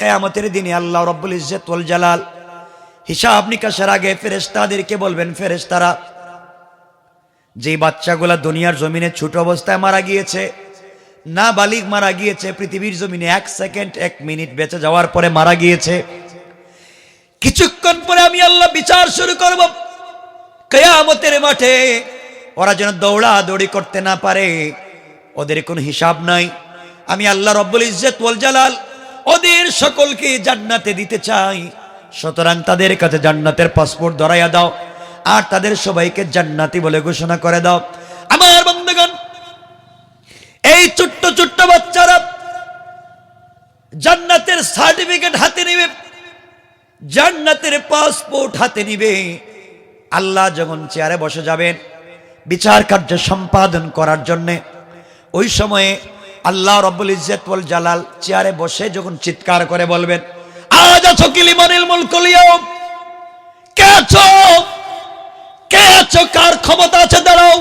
কেয়ামতের দিনে আল্লাহ রব্বুল ইজ্জত ওয়াল জালাল হিসাব নিকাশের আগে ফেরেশতাদেরকে বলবেন, ফেরেশতারা যে বাচ্চাগুলা দুনিয়ার জমিনে ছোট অবস্থায় মারা গিয়েছে না বালিক মারা গিয়েছে, পৃথিবীর জমিনে এক সেকেন্ড, এক মিনিট বেঁচে যাওয়ার পরে মারা গিয়েছে, কিছুক্ষণ পরে আমি আল্লাহ বিচার শুরু করব। কেয়ামতের মাঠে ওরা যেন দৌড়া দৌড়ি করতে না পারে, ওদের কোনো হিসাব নাই। আমি আল্লাহ রব্বুল ইজ্জত ওয়াল জালাল ওদের সকলকে জান্নাতে দিতে চাই। সুতরাং তাদের কাছে জান্নাতের পাসপোর্ট ধরাইয়া দাও আর তাদের সবাইকে জান্নাতি বলে ঘোষণা করে দাও। আমার বন্ধুগণ, এই ছোট্ট ছোট্ট বাচ্চারা জান্নাতের সার্টিফিকেট হাতে নেবে, জান্নাতের পাসপোর্ট হাতে নিবে। আল্লাহ যখন চেয়ারে বসে যাবেন, বিচার কার্য সম্পাদন করার জন্যে, ওই সময়ে আল্লাহ রব্বুল ইজ্জত ওয়াল জালাল চেয়ারে বসে যখন চিৎকার করে বলবেন, আজ আছো কিলিমানিল মুলকুলিয়াও কে আছো? কে আছো? কার ক্ষমতা আছে? দাঁড়াও।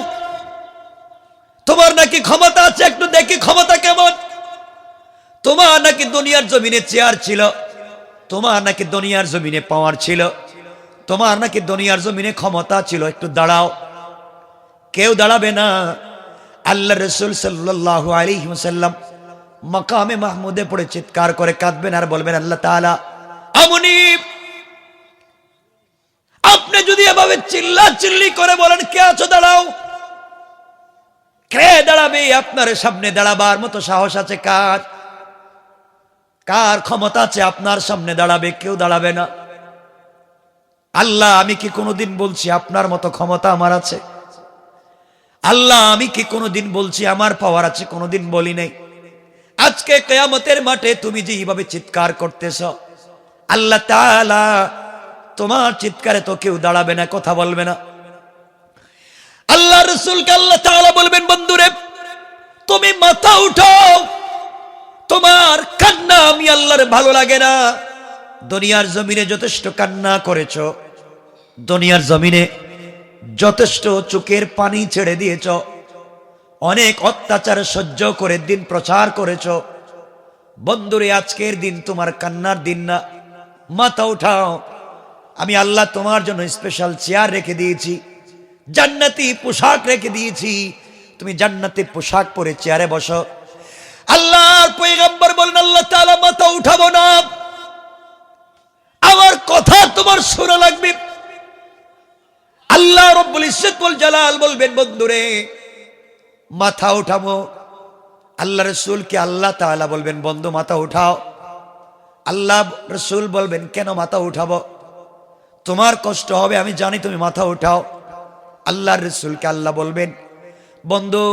তোমার নাকি ক্ষমতা আছে? একটু দেখি ক্ষমতা কেমন? তোমার নাকি দুনিয়ার জমিনে চেয়ার ছিল? তোমার নাকি দুনিয়ার জমিনে পাওয়ার ছিল? তোমার নাকি দুনিয়ার জমিনে ক্ষমতা ছিল? একটু দাঁড়াও। কেউ দাঁড়াবে না। আল্লাহ রসুল সাল্লাহ আলী সাল্লাম মকামে মাহমুদে পড়ে চিৎকার করে কাঁদবেন আর বলবেন, আল্লাহ তাআলা, আমনি। আপনি যদি এভাবে চিল্লা চিল্লি করে বলেন, কে আছো, দাঁড়াও। কে দাঁড়াবে আপনার সামনে দাঁড়াবার মতো সাহস আছে? কার? কার ক্ষমতা আছে আপনার সামনে দাঁড়াবে? কেউ দাঁড়াবে না। আল্লাহ, আমি কি কোনোদিন বলছি আপনার মতো ক্ষমতা আমার আছে? আল্লাহ, আমি কি কোনোদিন বলছি, আমার পাওয়ার আছে, কোনোদিন বলি নাই। আজকে কেয়ামতের মাঠে তুমি যে এইভাবে চিৎকার করতেছ, আল্লাহ তোমার চিৎকারে তো কেউ দাঁড়াবে না, কথা বলবে না। আল্লাহ রসুলকে আল্লাহ বলবেন, বন্ধুরে, তুমি মাথা উঠাও, তোমার কান্না আমি আল্লাহর ভালো লাগে না। দুনিয়ার জমিনে যথেষ্ট কান্না করেছ, দুনিয়ার জমিনে যথেষ্ট চোখের পানি ছেড়ে দিয়েছ। অনেক অত্যাচার সহ্য করে দিন প্রচার করেছ। বন্ধুরে, আজকের দিন তোমার কান্নার দিন না। মাথা উঠাও। আমি আল্লাহ তোমার জন্য স্পেশাল চেয়ার রেখে দিয়েছি। জান্নাতি পোশাক রেখে দিয়েছি। তুমি জান্নাতি পোশাক পরে চেয়ারে বসো। আল্লাহর পয়গম্বর বলেন, আল্লাহ তাআলা মাথা উঠাবো না। আমার কথা তোমার শোনা লাগবে। আল্লাহ রব্বুল জালাল বলবেন, বন্ধুরে, মাথা উঠাবো। আল্লাহ রসুলকে আল্লাহ তাআলা বলবেন, বন্ধু, মাথা উঠাও। আল্লাহ রসুল বলবেন, কেন মাথা উঠাবো? তোমার কষ্ট হবে, আমি জানি তুমি মাথা উঠাও। আল্লাহর রসুলকে আল্লাহ বলবেন, বন্ধু,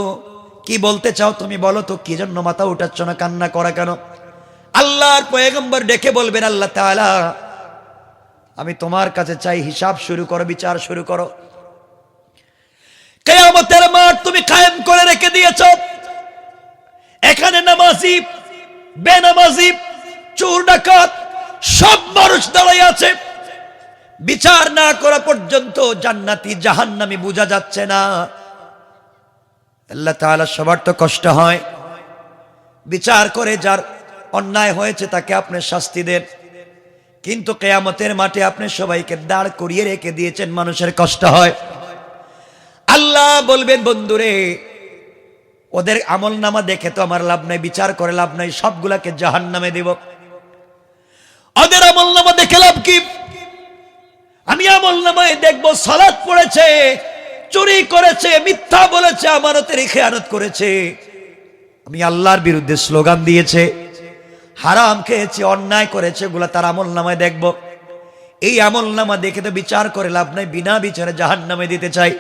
কি বলতে চাও তুমি বলো তো, কি জন্য মাথা উঠাচ্ছ না, কান্না করা কেন? আল্লাহর পয়গম্বর ডেকে বলবেন, আল্লাহ তাআলা আমি তোমার কাছে চাই হিসাব শুরু করো, বিচার শুরু করো। কেয়ামতের মাঠ তুমি কায়েম করে রেখে দিয়েছ। এখানে নামাজি, বেনামাজি, চোর ডাকাত, সব মানুষ দাঁড়াই আছে। বিচার না করা পর্যন্ত জান্নাতি জাহান্নামি বোঝা যাচ্ছে না। আল্লাহ তাআলা সবার তো কষ্ট হয়। বিচার করে যার অন্যায় হয়েছে তাকে আপনি শাস্তি দেন। কিন্তু কেয়ামতের মাঠে আপনি সবাইকে দাঁড় করিয়ে রেখে দিয়েছেন, মানুষের কষ্ট হয়। আল্লাহ বলবেন, বন্ধুরে, ওদের আমল নামা দেখে তো আমার লাভ নাই, বিচার করে লাভ নাই, সবগুলাকে জাহান নামে দেব। ওদের আমল নামা দেখে লাভ কি? আমি আমল নামায় দেখব সালাদ পড়েছে, চুরি করেছে, মিথ্যা বলেছে, আমানতের খেয়ানত করেছে। আমি আল্লাহর বিরুদ্ধে স্লোগান দিয়েছে। হারাম খেয়েছে, অন্যায় করেছে ওগুলা তার আমল নামায় দেখব। এই আমল নামা দেখে তো বিচার করে লাভ নাই, বিনা বিচারে জাহান নামে দিতে চাই।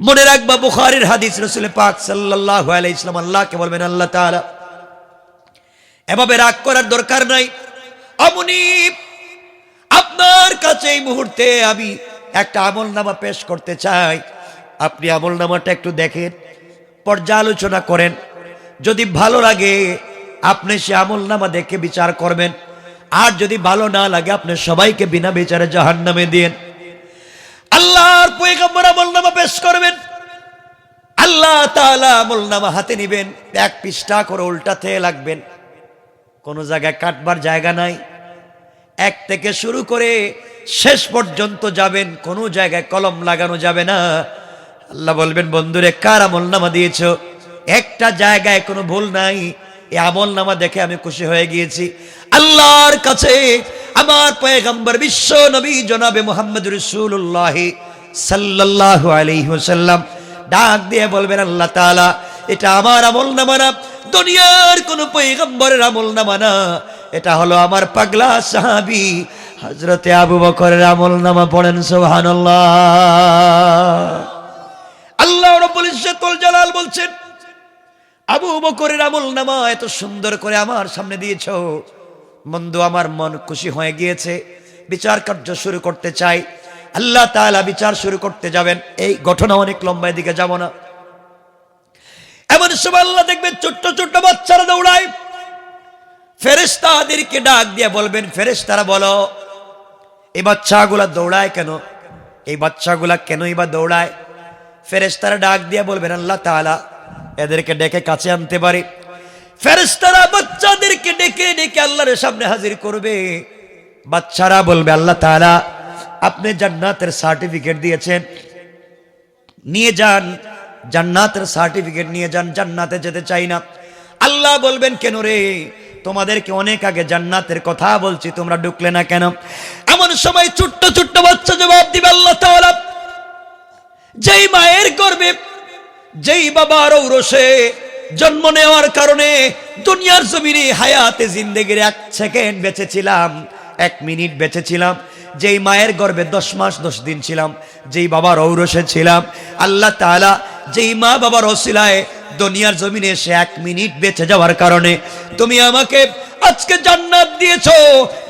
মনে রাখবা, বুখারির হাদিস রসুল পাক আলাইহি ইসলাম আল্লাহকে বলবেন, আল্লাহ তাআলা, এভাবে রাগ করার দরকার নাই। আমনি আপনার কাছে এই মুহূর্তে আমি একটা আমল নামা পেশ করতে চাই। আপনি আমল নামাটা একটু দেখেন, পর্যালোচনা করেন। যদি ভালো লাগে আপনি সে আমল নামা দেখে বিচার করবেন। আর যদি ভালো না লাগে, আপনি সবাইকে বিনা বিচারে জাহান নামে দিন। আল্লাহর পয়গম্বর আমল নামা পেশ করবেন। আল্লাহ তাআলা আমল নামা হাতে নিবেন। এক পৃষ্ঠা করে উল্টাতে লাগবেন। কোনো জায়গায় কাটবার জায়গা নাই। এক থেকে শুরু করে শেষ পর্যন্ত যাবেন। কোনো জায়গায় কলম লাগানো যাবে না। আল্লাহ বলবেন, বন্ধুরে, কার আমল নামা দিয়েছ? একটা জায়গায় কোনো ভুল নাই। এই নামা দেখে আমি খুশি হয়ে গিয়েছি। আল্লাহর কাছে আমার পয়গম্বর বিশ্ব নবী জনাবে মোহাম্মদ রসুল্লাহ সাল্লাল্লাহু আলাইহি ওয়াসাল্লাম ডাক দিয়ে বলবেন, আল্লাহ তাআলা, এটা আমার আমল নামা না, দুনিয়ার কোন পয়গম্বরের আমল নামা না। এটা হলো আমার পাগলা সাহাবি হজরতে আবু বকরের আমল নামা পড়েন, সুবহানাল্লাহ। আল্লাহ জালাল বলছেন আবু বকরের আমল নামা এত সুন্দর করে আমার সামনে দিয়েছ। বন্ধু, আমার মন খুশি হয়ে গিয়েছে। বিচার কার্য শুরু করতে চাই। আল্লাহ তাআলা বিচার শুরু করতে যাবেন। এই ঘটনা অনেক লম্বায় দিকে যাব না। এমন সময় আল্লাহ দেখবেন ছোট্ট ছোট্ট বাচ্চারা দৌড়ায়। ফেরেস্তাদেরকে ডাক দিয়ে বলবেন ফেরেস্তারা বলো, এই বাচ্চাগুলা দৌড়ায় কেন? এই বাচ্চাগুলা কেনই বা দৌড়ায়? ফেরেস্তারা ডাক দিয়ে বলবেন, আল্লাহ তাআলা এদেরকে ডেকে কাছে আনতে পারি। ফেরেস্তারা বাচ্চাদেরকে ডেকে ডেকে আল্লাহর সামনে হাজির করবে। বাচ্চারা বলবে, আল্লাহ তাআলা, আপনি জান্নাতের সার্টিফিকেট দিয়েছেন। নিয়ে যান, জান্নাতের সার্টিফিকেট নিয়ে যান, জান্নাতে যেতে চাই না। আল্লাহ বলবেন, কেন রে? তোমাদেরকে অনেক আগে জান্নাতের কথা বলছি, তোমরা ঢুকলে না কেন? এমন সময় ছোট্ট ছোট্ট বাচ্চা জবাব দিবে, আল্লাহ যেই মায়ের গর্বে যেই বাবার ঔরসে জন্ম নেওয়ার কারণে দুনিয়ার জমিনে হায়াতে জিন্দেগির এক সেকেন্ড বেঁচেছিলাম, এক মিনিট বেঁচেছিলাম, যেই মায়ের গর্ভে দশ মাস, দশ দিন ছিলাম, যেই বাবার ঔরসে ছিলাম, আল্লাহ তাআলা যেই মা বাবার ওসিলায় দুনিয়ার জমিনে সে এক মিনিট বেঁচে যাওয়ার কারণে তুমি আমাকে আজকে জান্নাত দিয়েছ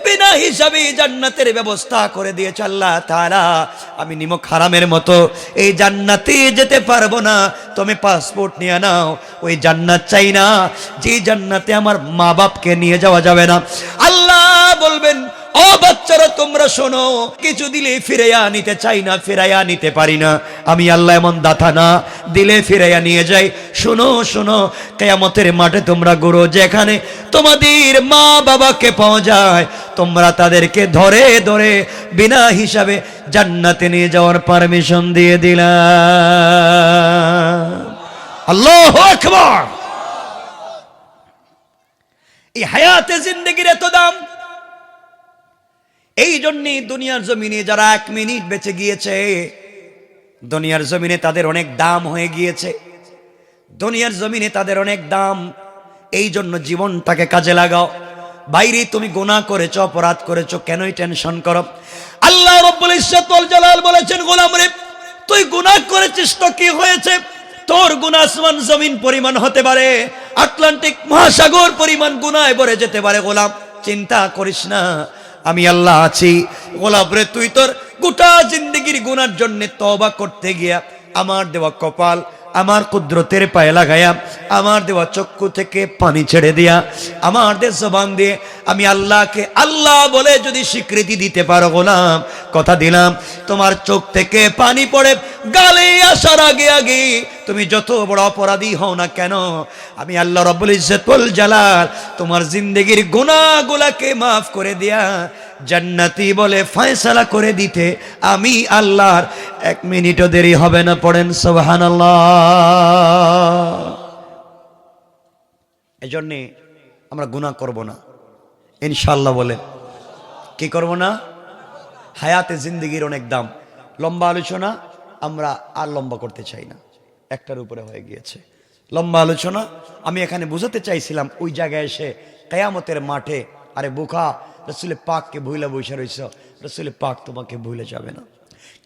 বিনা হিসাবে জান্নাতের ব্যবস্থা করে দিয়েছ আল্লাহ তাআলা। আমি নিমক হারামের মতো এই জান্নাতে যেতে পারব না। তুমি পাসপোর্ট নিয়ে নাও, ওই জান্নাত চাই না। যে জান্নাতে আমার মা বাপকে নিয়ে যাওয়া যাবে না। আল্লাহ বলবেন, ও বাচ্চারা, তোমরা শোনো, কিছু দিলে ফিরাইয়া নিতে চাই না, ফিরাইয়া নিতে পারি না। আমি আল্লাহ এমন দাথা না, দিলে ফিরাইয়া নিয়ে যাই। শোনো শোনো, কেয়ামতের মাঠে তোমরা গুরু যেখানে তোমাদের মা বাবাকে পাওয়া যায়। তোমরা তাদেরকে ধরে ধরে বিনা হিসাবে জান্নাতে নিয়ে যাওয়ার পারমিশন দিয়ে দিলাম আল্লাহ এই হায়াতে জিন্দগির এত দাম। এই জন্যই দুনিয়ার জমিনে যারা এক মিনিট বেঁচে গিয়েছে, দুনিয়ার জমিনে তাদের অনেক দাম হয়ে গিয়েছে। দুনিয়ার জমিনে তাদের অনেক দাম। এই জন্য জীবনটাকে কাজে লাগাও। বাইরে তুমি গুনাহ করেছ, অপরাধ করেছ, কেনই টেনশন করো? আল্লাহ রব্বুল ইজ্জতুল জালাল বলেছেন, গোলাম রে, তুই গুনাহ করেছিস তো কি হয়েছে? তোর গুনাহ আসমান জমিন পরিমাণ হতে পারে, আটলান্টিক মহাসাগর পরিমাণ গুনায় ভরে যেতে পারে, গোলাম। চিন্তা করিস না, আমি আল্লাহ আছি। গোলাপ রে, তুই তোর গোটা জিন্দগির গুনার জন্য তবা করতে গিয়া আমার দেওয়া কপাল আমার কুদরতের পায়ে লাগাইয়া, আমার দেওয়া চক্ষু থেকে পানি ছেড়ে দিয়া, আমার দেশ জবান দিয়ে আমি আল্লাহকে আল্লাহ বলে যদি স্বীকৃতি দিতে পারো গোলাম, কথা দিলাম, তোমার চোখ থেকে পানি পড়ে, গালে আসার আগে আগে তুমি যত বড় অপরাধী হও না কেন, আমি আল্লাহ রব্বুল ইজ্জতুল জালাল, তোমার জিন্দগির গুনাহগুলাকে মাফ করে দিয়া জান্নাতি বলে ফয়সালা করে দিতে আমি আল্লাহর। এক মিনিটও দেরি হবে না, পড়েন সুবহানাল্লাহ। এই আমরা গুনাহ করব না। ইনশাল্লাহ বলেন। কি করব না? হায়াতে জিন্দগির অনেক দাম। লম্বা আলোচনা আমরা আর লম্বা করতে চাই না। একটার উপরে হয়ে গিয়েছে। লম্বা আলোচনা আমি এখানে বুঝাতে চাইছিলাম, ওই জায়গায় এসে কেয়ামতের মাঠে, আরে বোকা রসুলের পাককে ভুলে বসে রয়েছ রসুলের পাক তোমাকে ভুলে যাবে না।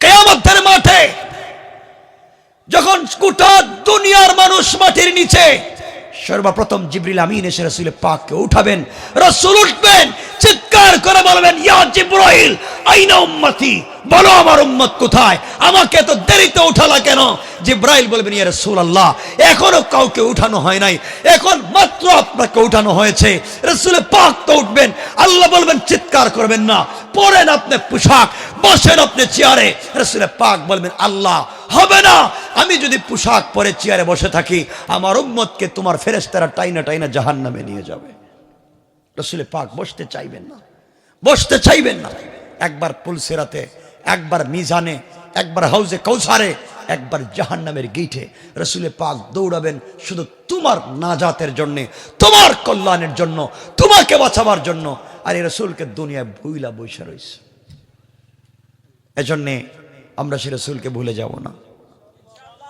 কেয়ামতের মাঠে যখন গোটা দুনিয়ার মানুষ মাটির নিচে, সর্বপ্রথম জিবরিল আমিন এসে রসুলের পাককে উঠাবেন, রসুল উঠবেন চিৎকার করে বলবেন, ইয়া জিব্রাইল, আইনা উম্মতি? বলো আমার উম্মত কোথায়? আমাকে তো দেরিতে উঠালা কেন? জিব্রাইল বলবেন, ইয়া রাসূলুল্লাহ, এখনও কাউকে উঠানো হয় নাই। এখন মাত্র আপনাকে উঠানো হয়েছে। রসুলের পাক তো উঠবেন। আল্লাহ বলবেন, চিৎকার করবেন না। পরেন আপনি পোশাক, বসেন আপনি চেয়ারে। রসুলের পাক বলবেন, আল্লাহ, হবে না। আমি যদি পোশাক পরে চেয়ারে বসে থাকি, আমার উম্মতকে তোমার ফেরেস্তারা টাইনা টাইনা জাহান্নামে নিয়ে যাবে। রসুলে পাক বসতে চাইবেন না। বসতে চাইবেন না। একবার পুলসেরাতে, একবার মিজানে, একবার হাউজে কৌসারে একবার জাহান নামের গিঠে রসুলে পাক দৌড়াবেন শুধু তোমার নাজাতের জন্যে, তোমার কল্যাণের জন্য, তোমাকে বাঁচাবার জন্য। আর এই রসুলকে দুনিয়ায় ভুইলা বৈশা রয়েছে এজন্যে আমরা সে রসুলকে ভুলে যাব না।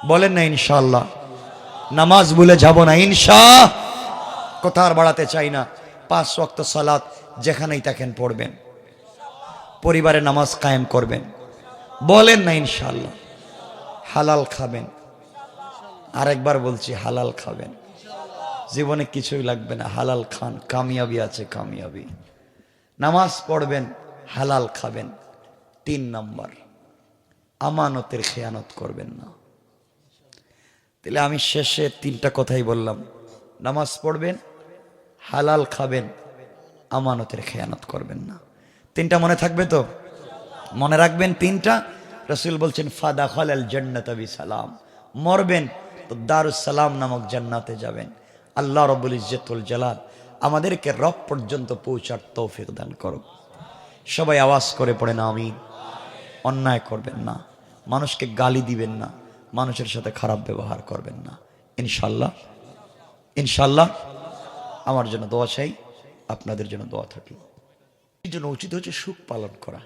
বলেন না ইনশাল্লাহ নামাজ ভুলে যাব না ইনশা। কথা আর বাড়াতে চাই না। পাঁচ ওয়াক্ত সালাত যেখানেই থাকেন পড়বেন। পরিবারে নামাজ কায়েম করবেন। বলেন না ইনশাল্লাহ হালাল খাবেন। আরেকবার বলছি, হালাল খাবেন। জীবনে কিছুই লাগবে না। হালাল খান। কামিয়াবি আছে, কামিয়াবি। নামাজ পড়বেন, হালাল খাবেন। তিন নম্বর, আমানতের খেয়ানত করবেন না। তাহলে আমি শেষে তিনটা কথাই বললাম। নামাজ পড়বেন, হালাল খাবেন আমানতের খেয়ানত করবেন না। তিনটা মনে থাকবে তো? মনে রাখবেন তিনটা? রসুল বলছেন ফাদা খালাল জান্নাতাবি সালাম মরবেন তো দারুস সালাম নামক জান্নাতে যাবেন। আল্লাহ রবুল ইজ্জতুল জালাল আমাদেরকে রব পর্যন্ত পৌঁছার তৌফিক দান করো সবাই আওয়াজ করে পড়ে না আমি অন্যায় করবেন না। মানুষকে গালি দিবেন না। মানুষের সাথে খারাপ ব্যবহার করবেন না। ইনশাল্লাহ ইনশাল্লাহ আমার জন্য দোয়া চাই। আপনাদের জন্য দোয়া থাকল। এই জন্য উচিত হচ্ছে সুখ পালন করা।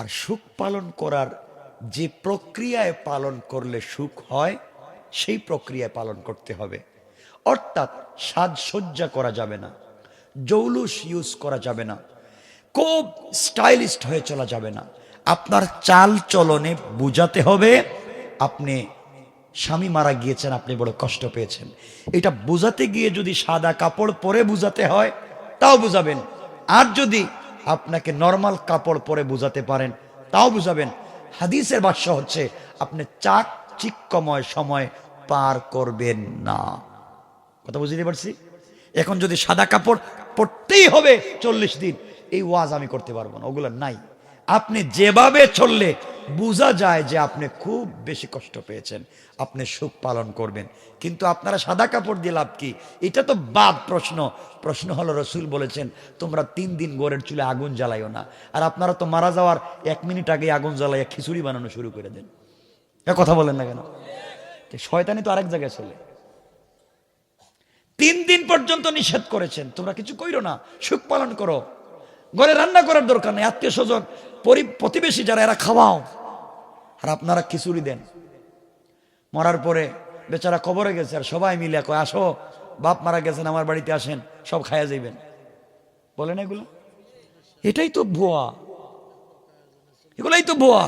আর সুখ পালন করার যে প্রক্রিয়ায় পালন করলে সুখ হয়, সেই প্রক্রিয়ায় পালন করতে হবে। অর্থাৎ সাজসজ্জা করা যাবে না, জৌলুস ইউজ করা যাবে না, খুব স্টাইলিস্ট হয়ে চলা যাবে না। আপনার চাল চলনে বুঝাতে হবে, আপনি স্বামী মারা গিয়েছেন, আপনি বড় কষ্ট পেয়েছেন। এটা বুঝাতে গিয়ে যদি সাদা কাপড় পরে বুঝাতে হয় তাও বুঝাবেন। আর যদি আপনাকে নর্মাল কাপড় পরে বুঝাতে পারেন, তাও বুঝাবেন। হাদিসের বাদশ হচ্ছে, আপনি চাক চিক্কময় সময় পার করবেন না। কথা বুঝতে পারছি? এখন যদি সাদা কাপড় পরতেই হবে চল্লিশ দিন, এই ওয়াজ আমি করতে পারব না, ওগুলো নাই। আপনি যেভাবে চললে বোঝা যায় যে আপনি খুব বেশি কষ্ট পেয়েছেন। আপনি সুখ পালন করবেন। কিন্তু আপনারা সাদা কাপড় দিয়ে লাভ কি? এটা তো বাদ প্রশ্ন। প্রশ্ন হলো রসুল বলেছেন, তোমরা তিন দিন গোরের চুলে আগুন জ্বালাইও না। আর আপনারা তো মারা যাওয়ার এক মিনিট আগে আগুন জ্বালাইয়া খিচুড়ি বানানো শুরু করে দেন। এ কথা বলেন না কেন? শয়তানি তো আরেক জায়গায় চলে। তিন দিন পর্যন্ত নিষেধ করেছেন, তোমরা কিছু কইরো না, সুখ পালন করো। ঘরে রান্না করার দরকার নেই, আত্মীয় স্বজন প্রতিবেশী যারা, এরা খাওয়াও। আর আপনারা খিচুড়ি দেন। মরার পরে বেচারা কবরে গেছে, আর সবাই মিলে কয়, আসো, বাপ মারা গেছেন, আমার বাড়িতে আসেন, সব খাইয়া যাইবেন। বলেন এগুলো? এটাই তো ভুয়া। এগুলাই তো ভুয়া।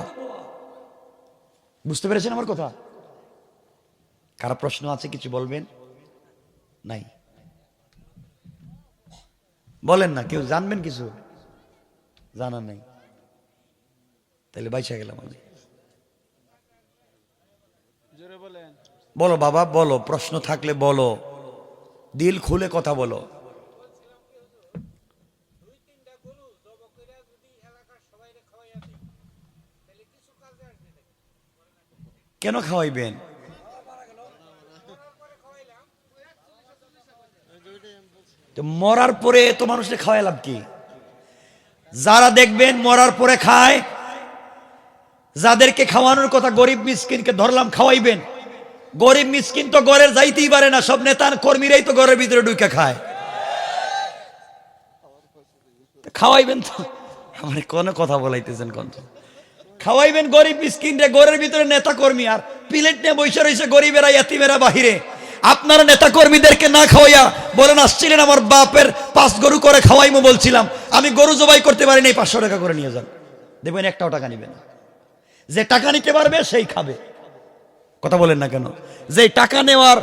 বুঝতে পেরেছেন আমার কথা? কারা প্রশ্ন আছে, কিছু বলবেন? নাই। বলেন না, কেউ জানবেন কিছু? জানা নেই। তাহলে বাইচা গেলাম আমি। বলো বাবা বলো প্রশ্ন থাকলে বলো। দিল খুলে কথা বলো। কেন খাওয়াইবেন? মরার পরে তো মানুষকে খাওয়াইলাম কি? যারা দেখবেন মরার পরে খায়, যাদেরকে খাওয়ানোর কথা গরিব মিসকিনকে ধরলাম খাওয়াইবেন। গরিব মিসকিন তো ঘরের যাইতেই পারে না, সব নেতা কর্মীরাই তো ঘরের ভিতরে ঢুকে খায়। খাওয়াইবেন তো? আমার কোনো কথা বলাইতেছেন কোন খাওয়াইবেন গরিব মিসকিন রে ঘরের ভিতরে নেতা কর্মী, আর প্লেট নিয়ে বসে রয়েছে গরিবেরা, ইয়াতিমেরা বাহিরে। আপনারা নেতা কর্মীদেরকে না খাওয়াইয়া বলেন, আসছিলেন আমার বাপের পাঁচ গরু করে খাওয়াইমো বলছিলাম। আমি গরু জবাই করতে পারিনি, পাঁচশো টাকা করে নিয়ে যান। দেখবেন একটাও টাকা নিবে না। যে টাকা নিতে পারবে, সেই খাবে। কথা বলেন না কেন? যে টাকা নেওয়ার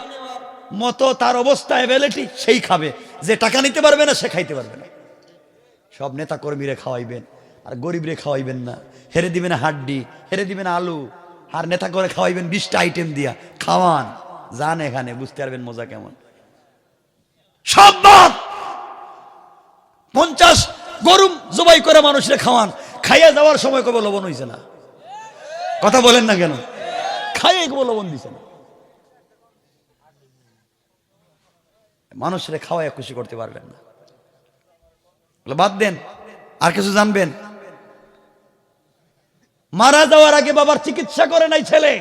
মতো তার অবস্থা অ্যাভেলিটি সেই খাবে। যে টাকা নিতে পারবে না, সে খাইতে পারবে না। সব নেতা কর্মীরে খাওয়াইবেন, আর গরিবরে খাওয়াইবেন না। হেরে দিবেন হাড্ডি, হেরে দিবেন আলু, আর নেতা করে খাওয়াইবেন বিশটা আইটেম দিয়া। খাওয়ান। যান এখানে, বুঝতে পারবেন মজা কেমন। সব পঞ্চাশ গরু জবাই করে মানুষের খাওয়ান। খাইয়া যাওয়ার সময় কবে লবণ হয়েছে না? কথা বলেন না কেন? খাইয়ে কবে লবণ দিছে না? মানুষের খাওয়ায় খুশি করতে পারবেন না। বাদ দেন, আর কিছু জানবেন? মারা যাওয়ার আগে বাবার চিকিৎসা করে নাই ছেলে।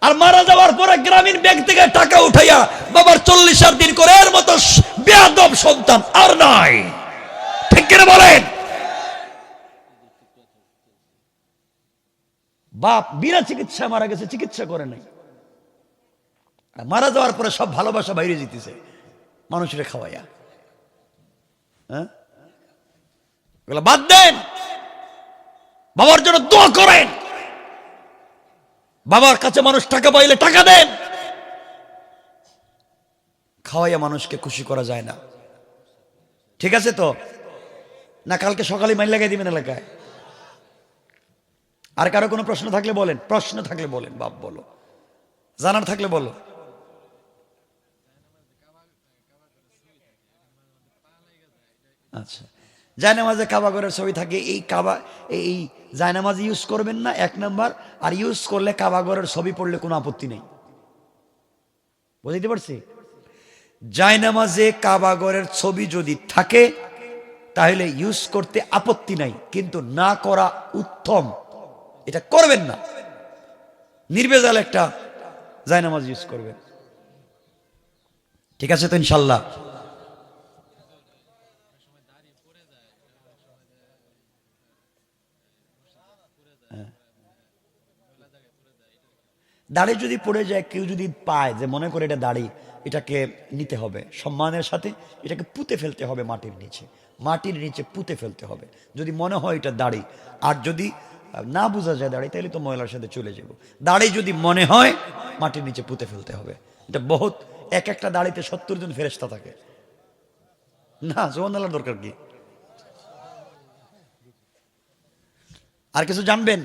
আর মারা যাওয়ার পরে গ্রামীণ ব্যাংক থেকে টাকা উঠাইয়া বাবার চল্লিশ আর দিন করে এর মতো বেয়াদব সন্তান আর নাই। ঠিক বলেন? বাপ বিনা চিকিৎসা মারা গেছে, চিকিৎসা করে নাই। মারা যাওয়ার পরে সব ভালোবাসা বাইরে জিতেছে মানুষের খাওয়াইয়া। হ্যাঁ? বাদ দেন। বাবার জন্য দোয়া করেন। বাবার কাছে মানুষ টাকা পাইলে টাকা দেন। খাওয়াইয়া মানুষকে খুশি করা যায় না। ঠিক আছে তো? না, কালকে সকালে মাইল লাগাই দিবেন এলাকায়? আর কারও কোনো প্রশ্ন থাকলে বলেন। প্রশ্ন থাকলে বলেন, বাপ, বলো। জানার থাকলে বলো। আচ্ছা। জায়নামাজে কাবাগরের ছবি থাকে, এই কাবা, এই জায়নামাজ ইউজ করবেন না, এক নাম্বার, আর ইউজ করলে কাবাগরের ছবি পড়লে কোনো আপত্তি নেই। বুঝতে পারছি? জায়নামাজে কাবাগরের ছবি যদি থাকে, তাহলে ইউজ করতে আপত্তি নাই, কিন্তু না করা উত্তম। এটা করবেন না। নির্বেজাল একটা জায়নামাজ ইউজ করবেন। ঠিক আছে তো ইনশাল্লাহ? দাড়ি যদি পড়ে যায়, কেউ যদি পায় যে মনে করে এটা দাড়ি, এটাকে নিতে হবে। সম্মানের সাথে এটাকে পুঁতে ফেলতে হবে মাটির নিচে। মাটির নিচে পুঁতে ফেলতে হবে। যদি মনে হয় এটা দাড়ি, আর যদি না বোঝা যায় দাড়ি, তাহলে তো ময়লার সাথে চলে যাব। দাড়ি যদি মনে হয়, মাটির নিচে পুঁতে ফেলতে হবে। এটা বহুত, এক একটা দাড়িতে সত্তর জন ফেরেস্তা থাকে। না জোয়ান দরকার কি? আর কিছু জানবেন?